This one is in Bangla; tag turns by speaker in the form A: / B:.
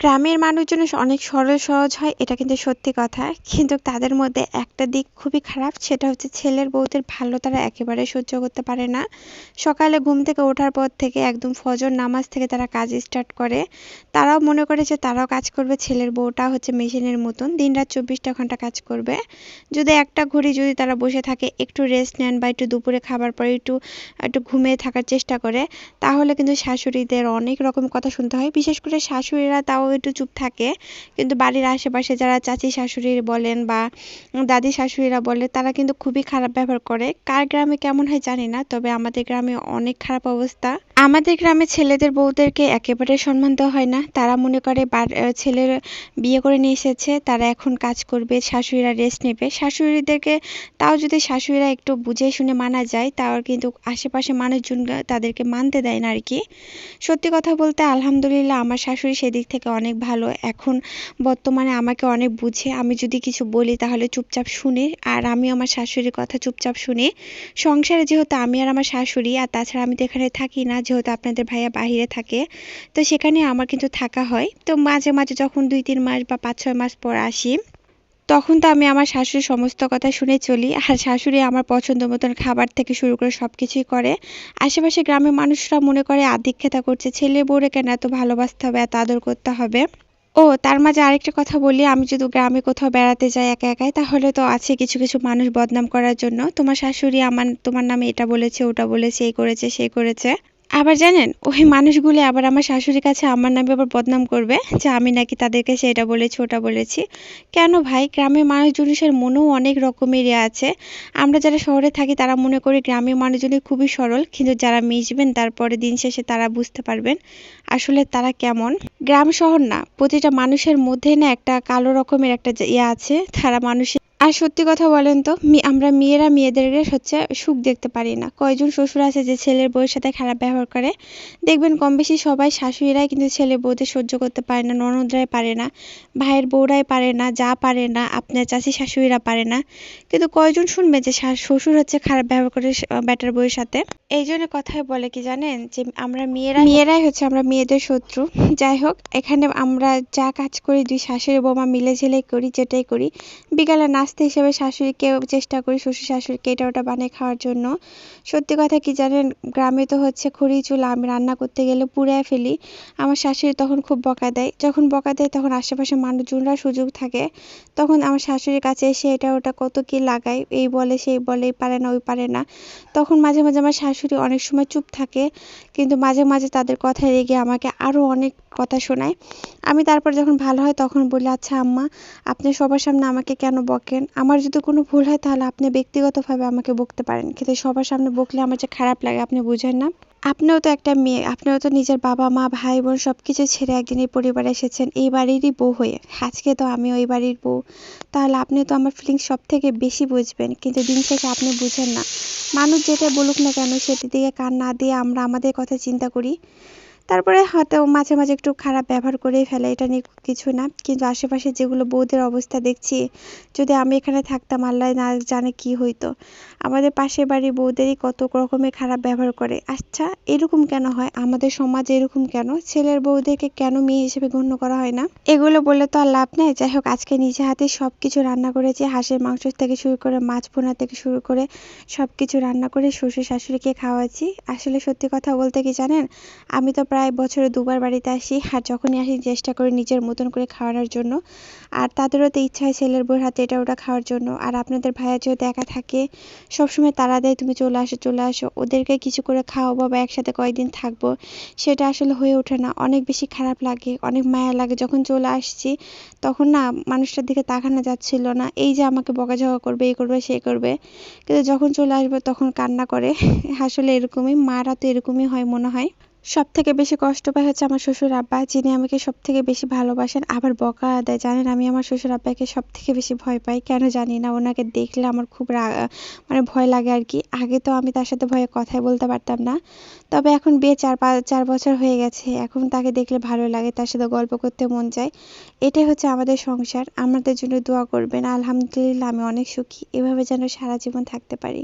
A: গ্রামের মানুষজন অনেক সরল সহজ হয়, এটা কিন্তু সত্যি কথা। কিন্তু তাদের মধ্যে একটা দিক খুবই খারাপ, সেটা হচ্ছে ছেলের বউদের ভালো তারা একেবারে সহ্য করতে পারে না। সকালে ঘুম থেকে ওঠার পর থেকে একদম ফজর নামাজ থেকে তারা কাজ স্টার্ট করে। তারাও মনে করে যে তারাও কাজ করবে, ছেলের বউটা হচ্ছে মেশিনের মতন দিন রাত চব্বিশটা ঘণ্টা কাজ করবে। যদি একটা ঘড়ি যদি তারা বসে থাকে, একটু রেস্ট নেন বা একটু দুপুরে খাবার পরে একটু একটু ঘুমিয়ে থাকার চেষ্টা করে, তাহলে কিন্তু শাশুড়িদের অনেক রকম কথা শুনতে হয়। বিশেষ করে শাশুড়িরা তাও একটু চুপ থাকে। কিন্তু বাড়ির আশেপাশে যারা চাচি শাশুড়ি বলেন বা দাদি শাশুড়িরা বলে, তারা কিন্তু খুবই খারাপ ব্যবহার করে। কার গ্রামে কেমন হয় জানি না, তবে আমাদের গ্রামে অনেক খারাপ অবস্থা। আমাদের গ্রামে ছেলেদের বউদেরকে একেবারে সম্মান দেওয়া হয় না। তারা মনে করে ছেলের বিয়ে করে নিয়ে এসেছে, তারা এখন কাজ করবে, শাশুড়িরা রেস্ট নেবে। শাশুড়িদেরকে, তাও যদি শাশুড়িরা একটু বুঝে শুনে মানা যায়, তাও কিন্তু আশেপাশে মানুষজন তাদেরকে মানতে দেয় না আর কি সত্যি কথা বলতে, আলহামদুলিল্লাহ আমার শাশুড়ি সেদিক থেকে অনেক ভালো। এখন বর্তমানে আমাকে অনেক বুঝে। আমি যদি কিছু বলি, তাহলে চুপচাপ শুনে, আর আমি আমার শাশুড়ির কথা চুপচাপ শুনি। সংসারে যেহেতু আমি আর আমার শাশুড়ি, আর তাছাড়া আমি তো এখানে থাকি না যেহেতু আপনাদের ভাইয়া বাহিরে থাকে, তো সেখানে আমার কিন্তু থাকা হয়। তো মাঝে মাঝে যখন দুই তিন মাস বা পাঁচ ছয় মাস পর আসি, তখন তো আমি আমার শাশুড়ির সমস্ত কথা শুনে চলি। আর শাশুড়ি আমার পছন্দ মতন খাবার থেকে শুরু করে সব কিছুই করে। আশেপাশে গ্রামের মানুষরা মনে করে আধিক্ষেতা করছে, ছেলে বউরে কেন এত ভালোবাসতে হবে, এত আদর করতে হবে? ও, তার মাঝে আরেকটা কথা বলি, আমি যদি গ্রামে কোথাও বেড়াতে যাই একা একাই, তাহলে তো আছে কিছু কিছু মানুষ বদনাম করার জন্য। তোমার শাশুড়ি আমার, তোমার নামে এটা বলেছে, ওটা বলেছে, এই করেছে, সেই করেছে। আবার জানেন, ওই মানুষগুলো আবার আমার শাশুড়ির কাছে আমার নামে আবার বদনাম করবে যে আমি নাকি তাদেরকে সেটা বলেছি, ওটা বলেছি। কেন ভাই? গ্রামের মানুষজনের মনেও অনেক রকমেরই আছে। আমরা যারা শহরে থাকি, তারা মনে করি গ্রামের মানুষজনই খুবই সরল, কিন্তু যারা মিশবেন, তারপরে দিন শেষে তারা বুঝতে পারবেন আসলে তারা কেমন। গ্রাম শহর না, প্রতিটা মানুষের মধ্যে না একটা কালো রকমের একটা ইয়ে আছে, তারা মানুষের আর সত্যি কথা বলেন তো আমরা মেয়েরা মেয়েদেরকে হচ্ছে সুখ দেখতে পারি না। কয়জন শ্বশুর আছে যে ছেলের বউয়ের সাথে খারাপ ব্যবহার করে? দেখবেন কম বেশি সবাই শাশুড়িরাই কিন্তু ছেলে বউদের সহ্য করতে পারে না, ননদরাই পারে না, ভাইয়ের বউরাই পারে না, যা পারে না, আপনার চাষি শাশুড়িরা পারে না। কিন্তু কয়জন শুনবে যে শ্বশুর হচ্ছে খারাপ ব্যবহার করে ব্যাটার বউয়ের সাথে? এই জন্য কথায় বলে কি জানেন যে আমরা মেয়েরা মেয়েরাই হচ্ছে আমরা মেয়েদের শত্রু। যাই হোক, এখানে আমরা যা কাজ করি দুই শাশুড়ি বৌমা মিলে ঝেলে করি, যেটাই করি, বিকালে নাস্তা হিসেবে শাশুড়িকে চেষ্টা করি, শ্বশুর শাশুড়িকে এটা ওটা বানিয়ে খাওয়ার জন্য। সত্যি কথা কি জানেন, গ্রামে তো হচ্ছে খড়ি চুলা, আমি রান্না করতে গেলে পুড়ায় ফেলি। আমার শাশুড়ি তখন খুব বকা দেয়। যখন বকা দেয় তখন আশেপাশে মানুষজনরা সুযোগ থাকে। তখন আমার শাশুড়ির কাছে এসে এটা ওটা কত কি লাগায় এই বলে, সেই বলে, এই পারে না, ওই পারে না। তখন মাঝে মাঝে আমার শাশুড়ি অনেক সময় চুপ থাকে, কিন্তু মাঝে মাঝে তাদের কথায় রেগে আমাকে আরও অনেক কথা শোনায়। আমি তারপর যখন ভালো হয় তখন বলি আচ্ছা আম্মা, আপনি সবার সামনে আমাকে কেন বকেন? আমার যদি কোনো ভুল হয় তাহলে আপনি ব্যক্তিগতভাবে আমাকে বকতে পারেন। কিন্তু সবার সামনে বকলে আমার যে খারাপ লাগে, আপনি বুঝেন না। আপনিও তো একটা মেয়ে, আপনিও তো নিজের বাবা, মা, ভাই, বোন সব কিছু ছেড়ে একদিন এই পরিবারে এসেছেন, এই বাড়িরই বউ হয়ে। আজকে তো আমি ওই বাড়ির বউ। তাহলে আপনি তো আমার ফিলিংস সব থেকে বেশি বুঝবেন, কিন্তু দিন শেষে আপনি বুঝেন না। মানুষ যেটা বলুক না কেন, সেটি দিকে কান না দিয়ে আমরা আমাদের কথা চিন্তা করি। তারপরে হয়তো মাঝে মাঝে একটু খারাপ ব্যবহার করেই ফেলে, এটা নিয়ে কিছু না। কিন্তু আশেপাশে যেগুলো বউদের অবস্থা দেখছি, যদি আমি এখানে থাকতাম, আল্লাহ না জানে কি হইতো। আমাদের পাশের বাড়ির বউদেরই কত রকমের খারাপ ব্যবহার করে। আচ্ছা এরকম কেন হয়? আমাদের সমাজে এরকম কেন? ছেলের বউদেরকে কেন মেয়ে হিসেবে গণ্য করা হয় না? এগুলো বললে তো আর লাভ নেই। যাই হোক, আজকে নিজে হাতে সব কিছু রান্না করেছি। হাঁসের মাংস থেকে শুরু করে, মাছ পোনা থেকে শুরু করে সব কিছু রান্না করে শ্বশুর শাশুড়িকে খাওয়াচ্ছি। আসলে সত্যি কথা বলতে কি জানেন? আমি তো প্রায় প্রায় বছরে দুবার বাড়িতে আসি আর যখনই আসি চেষ্টা করি নিজের মতন করে খাওয়ানোর জন্য। আর তাদেরও তো ইচ্ছা হয় ছেলের বউর হাতে এটা ওটা খাওয়ার জন্য। আর আপনাদের ভাইয়া যেহেতু একা থাকে, সবসময় তারা দেয়, তুমি চলে আসো চলে আসো। ওদেরকে কিছু করে খাওয়াবো বা একসাথে কয়েকদিন থাকব, সেটা আসলে হয়ে ওঠে না। অনেক বেশি খারাপ লাগে, অনেক মায়া লাগে। যখন চলে আসছি, তখন না মানুষটার দিকে তাকানো যাচ্ছিল না। এই যে আমাকে বকাঝকা করবে এই করবে সেই করবে। কিন্তু যখন চলে আসবে, তখন কান্না করে। আসলে এরকমই, মারা তো এরকমই হয় মনে হয়। সব থেকে বেশি কষ্ট পায় হচ্ছে আমার শ্বশুর আব্বা, যিনি আমাকে সব থেকে বেশি ভালোবাসেন। আবার বকা দেয়, জানেন আমি আমার শ্বশুর আব্বাকে সব থেকে বেশি ভয় পাই। কেন জানি না, ওনাকে দেখলে আমার খুব মানে ভয় লাগে আর কি। আগে তো আমি তার সাথে ভয়ে কথাই বলতে পারতাম না। তবে এখন বিয়ে চার পাঁচ চার বছর হয়ে গেছে। এখন তাকে দেখলে ভালো লাগে, তার সাথে গল্প করতে মন চায়। এটাই হচ্ছে আমাদের সংসার। আমাদের জন্য দোয়া করবেন। আলহামদুলিল্লাহ, আমি অনেক সুখী। এভাবে যেন সারা জীবন থাকতে পারি।